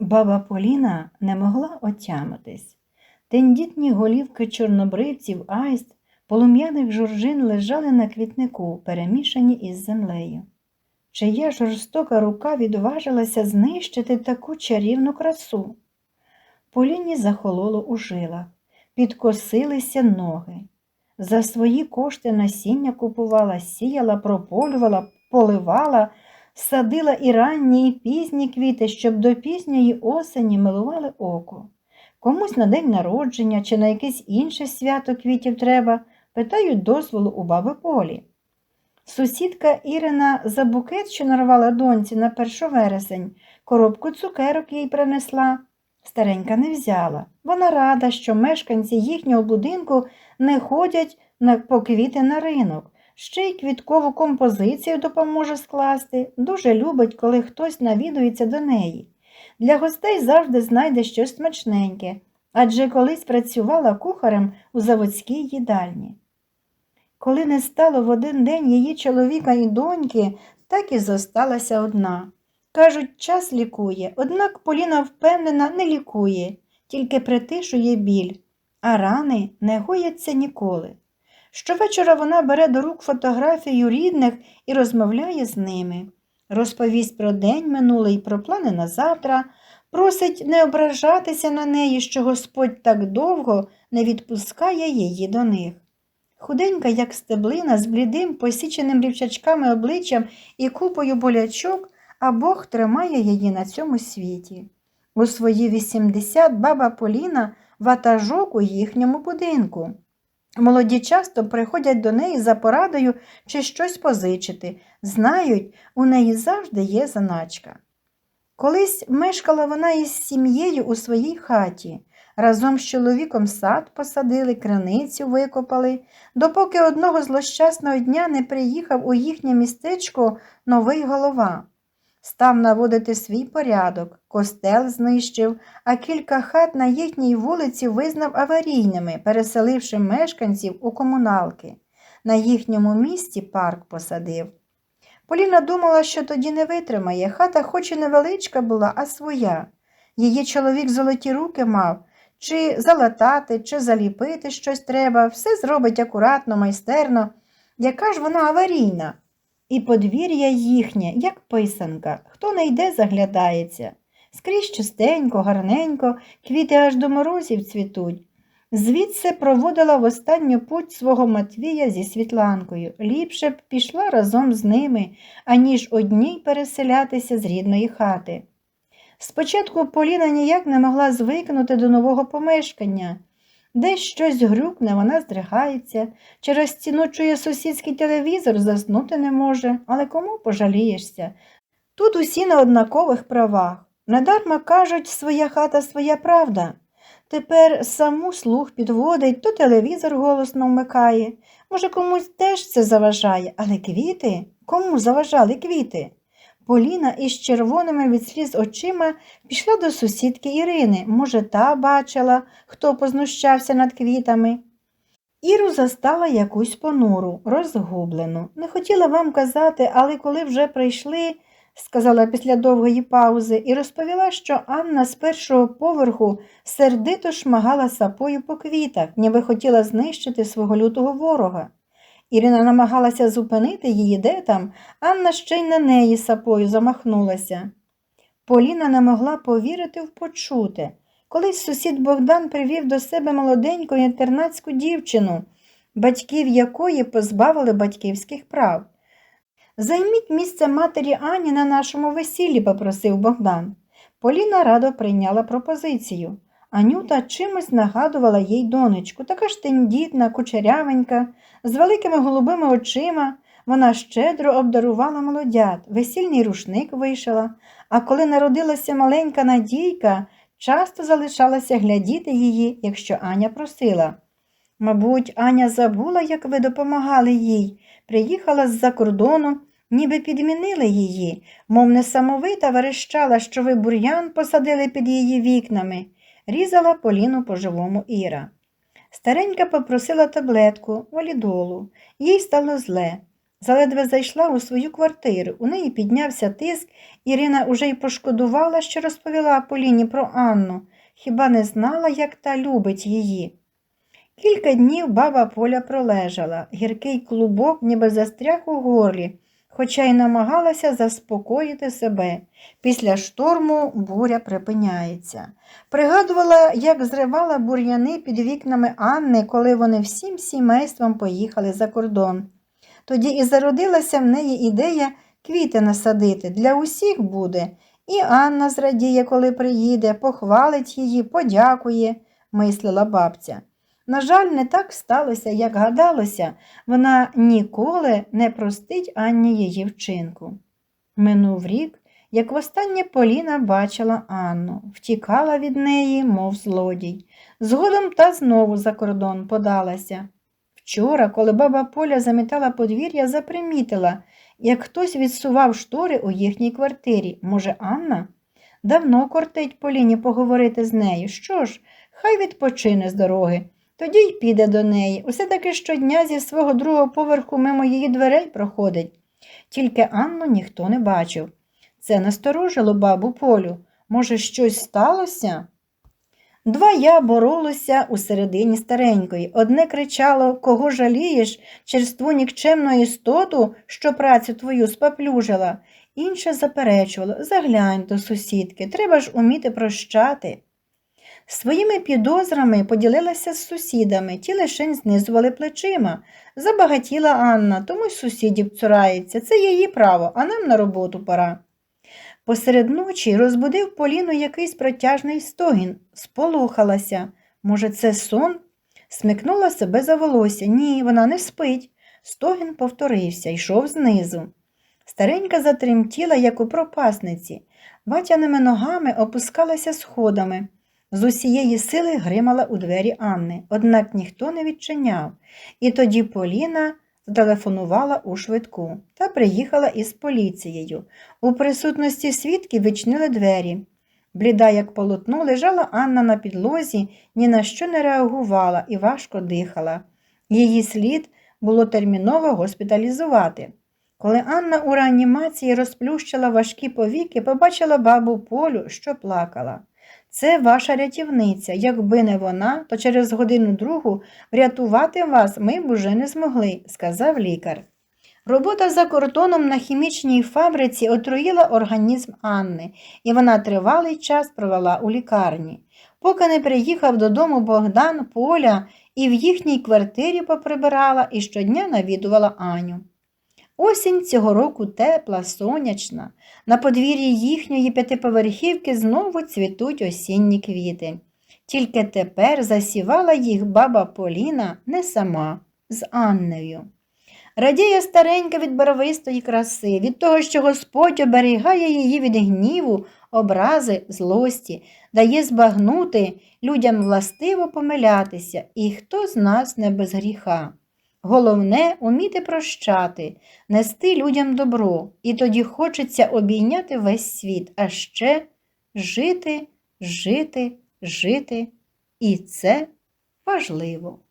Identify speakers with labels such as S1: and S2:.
S1: Баба Поліна не могла отямитись. Тендітні голівки чорнобривців, айст, полум'яних журжин лежали на квітнику, перемішані із землею. Чия жорстока рука відважилася знищити таку чарівну красу? Поліні захололо у жилах, підкосилися ноги. За свої кошти насіння купувала, сіяла, прополювала, поливала, садила і ранні, і пізні квіти, щоб до пізньої осені милували око. Комусь на день народження чи на якесь інше свято квітів треба, питають дозволу у баби Полі. Сусідка Ірина за букет, що нарвала доньці на 1 вересень, коробку цукерок їй принесла. Старенька не взяла. Вона рада, що мешканці їхнього будинку не ходять по квіти на ринок. Ще й квіткову композицію допоможе скласти. Дуже любить, коли хтось навідується до неї. Для гостей завжди знайде щось смачненьке, адже колись працювала кухарем у заводській їдальні. Коли не стало в один день її чоловіка і доньки, так і зосталася одна. Кажуть, час лікує, однак Поліна впевнена, не лікує, тільки притишує біль, а рани не гояться ніколи. Щовечора вона бере до рук фотографію рідних і розмовляє з ними. Розповість про день минулий, про плани на завтра, просить не ображатися на неї, що Господь так довго не відпускає її до них. Худенька, як стеблина, з блідим, посіченим рівчачками обличчям і купою болячок, а Бог тримає її на цьому світі. У свої 80 баба Поліна ватажок у їхньому будинку. Молоді часто приходять до неї за порадою чи щось позичити. Знають, у неї завжди є заначка. Колись мешкала вона із сім'єю у своїй хаті. Разом з чоловіком сад посадили, криницю викопали, допоки одного злощасного дня не приїхав у їхнє містечко новий голова. Став наводити свій порядок, костел знищив, а кілька хат на їхній вулиці визнав аварійними, переселивши мешканців у комуналки. На їхньому місці парк посадив. Поліна думала, що тоді не витримає. Хата хоч і невеличка була, а своя. Її чоловік золоті руки мав, чи залатати, чи заліпити щось треба, все зробить акуратно, майстерно. Яка ж вона аварійна? І подвір'я їхнє, як писанка, хто не йде, заглядається. Скрізь чистенько, гарненько, квіти аж до морозів цвітуть. Звідси проводила в останню путь свого Матвія зі Світланкою. Ліпше б пішла разом з ними, аніж одній переселятися з рідної хати. Спочатку Поліна ніяк не могла звикнути до нового помешкання. Десь щось грюкне, вона здригається, через стіну чує сусідський телевізор, заснути не може, але кому пожалієшся? Тут усі на однакових правах. Недарма кажуть, своя хата своя правда. Тепер саму слух підводить, то телевізор голосно вмикає. Може, комусь теж це заважає, але квіти? Кому заважали квіти? Поліна із червоними від сліз очима пішла до сусідки Ірини. Може, та бачила, хто познущався над квітами. Іру застала якусь понуру, розгублену. Не хотіла вам казати, але коли вже прийшли, сказала після довгої паузи, і розповіла, що Анна з першого поверху сердито шмагала сапою по квітах, ніби хотіла знищити свого лютого ворога. Ірина намагалася зупинити її де там, Анна ще й на неї сапою замахнулася. Поліна не могла повірити в почуте. Колись сусід Богдан привів до себе молоденьку інтернатську дівчину, батьків якої позбавили батьківських прав. Займіть місце матері Ані на нашому весіллі, попросив Богдан. Поліна радо прийняла пропозицію. Анюта чимось нагадувала їй донечку, така ж тендітна, кучерявенька, з великими голубими очима. Вона щедро обдарувала молодят, весільний рушник вишила, а коли народилася маленька Надійка, часто залишалася глядіти її, якщо Аня просила. Мабуть, Аня забула, як ви допомагали їй, приїхала з-за кордону, ніби підмінили її, мов несамовита верещала, що ви бур'ян посадили під її вікнами різала Поліну по живому Іра. Старенька попросила таблетку, валідолу. Їй стало зле. Заледве зайшла у свою квартиру. У неї піднявся тиск. Ірина уже й пошкодувала, що розповіла Поліні про Анну. Хіба не знала, як та любить її? Кілька днів баба Поля пролежала, гіркий клубок ніби застряг у горлі, хоча й намагалася заспокоїти себе. Після шторму буря припиняється. Пригадувала, як зривала бур'яни під вікнами Анни, коли вони всім сімейством поїхали за кордон. Тоді і зародилася в неї ідея квіти насадити. Для усіх буде. І Анна зрадіє, коли приїде, похвалить її, подякує, мислила бабця. На жаль, не так сталося, як гадалося, вона ніколи не простить Анні її вчинку. Минув рік, як востаннє Поліна бачила Анну, втікала від неї, мов злодій. Згодом та знову за кордон подалася. Вчора, коли баба Поля замітала подвір'я, запримітила, як хтось відсував штори у їхній квартирі. Може, Анна? Давно кортить Поліні поговорити з нею. Що ж, хай відпочине з дороги. Тоді й піде до неї. Усе таки щодня зі свого другого поверху мимо її дверей проходить. Тільки Анну ніхто не бачив. Це насторожило бабу Полю. Може, щось сталося? Два я боролися у середині старенької. Одне кричало Кого жалієш через твою нікчемну істоту, що працю твою споплюжила. Інше заперечувало Заглянь до сусідки, треба ж уміти прощати. Своїми підозрами поділилася з сусідами, ті лишень знизували плечима. Забагатіла Анна, тому й сусідів цурається. Це її право, а нам на роботу пора. Посеред ночі розбудив Поліну якийсь протяжний стогін, сполохалася. Може, це сон? Смикнула себе за волосся. Ні, вона не спить. Стогін повторився, йшов знизу. Старенька затремтіла, як у пропасниці. Ватяними ногами опускалася сходами. З усієї сили гримала у двері Анни, однак ніхто не відчиняв. І тоді Поліна зателефонувала у швидку та приїхала із поліцією. У присутності свідків відчинили двері. Бліда, як полотно, лежала Анна на підлозі, ні на що не реагувала і важко дихала. Її слід було терміново госпіталізувати. Коли Анна у реанімації розплющила важкі повіки, побачила бабу Полю, що плакала. Це ваша рятівниця. Якби не вона, то через годину другу врятувати вас ми б уже не змогли, сказав лікар. Робота за кордоном на хімічній фабриці отруїла організм Анни, і вона тривалий час провела у лікарні. Поки не приїхав додому Богдан Поля і в їхній квартирі поприбирала і щодня навідувала Аню. Осінь цього року тепла, сонячна. На подвір'ї їхньої п'ятиповерхівки знову цвітуть осінні квіти. Тільки тепер засівала їх баба Поліна не сама, з Аннею. Радіє старенька від барвистої краси, від того, що Господь оберігає її від гніву, образи, злості, дає збагнути людям властиво помилятися, і хто з нас не без гріха. Головне уміти прощати, нести людям добро, і тоді хочеться обійняти весь світ, а ще жити, жити, жити. І це важливо.